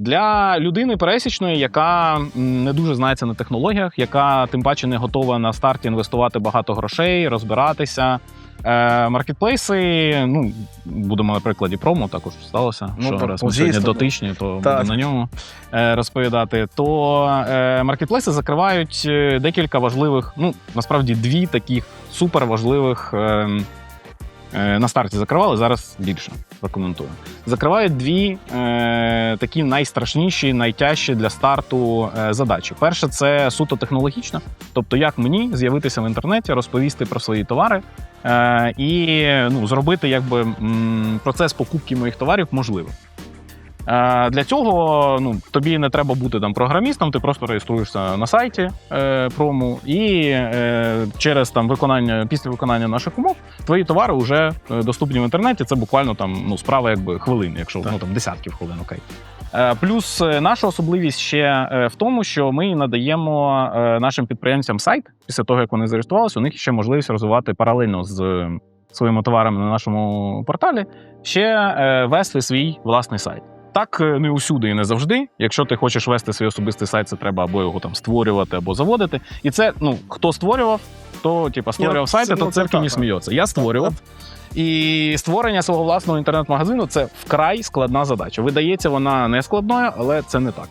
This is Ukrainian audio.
Для людини пересічної, яка не дуже знається на технологіях, яка тим паче не готова на старті інвестувати багато грошей, розбиратися. Е, маркетплейси, ну будемо на прикладі промо, також сталося. Ну, що так, раз ми сьогодні дотичні, то Так. будемо на ньому е, розповідати. То е, маркетплейси закривають декілька важливих, ну насправді дві таких супер важливих. Е, е, на старті закривали, зараз більше прокоментую. Закривають дві е, такі найстрашніші, найтяжчі для старту е, задачі. Перше, це суто технологічна, тобто як мені з'явитися в інтернеті, розповісти про свої товари е, і ну, зробити якби, процес покупки моїх товарів можливим. Е, Для цього ну, тобі не треба бути там програмістом, ти просто реєструєшся на сайті е, прому, і е, через там виконання після виконання наших умов твої товари вже е, доступні в інтернеті. Це буквально там ну справа якби хвилин, якщо Так. ну там десятків хвилин, окей. Е, Плюс наша особливість ще в тому, що ми надаємо нашим підприємцям сайт після того, як вони зареєструвалися, у них ще можливість розвивати паралельно з своїми товарами на нашому порталі, ще вести свій власний сайт. Так е, не усюди і не завжди. Якщо ти хочеш вести свій особистий сайт, це треба або його там створювати, або заводити. І це ну хто створював, то типа створював сайти, то це в не сміється. Я створював. І створення свого власного інтернет-магазину це вкрай складна задача. Видається, вона не складною, але це не так.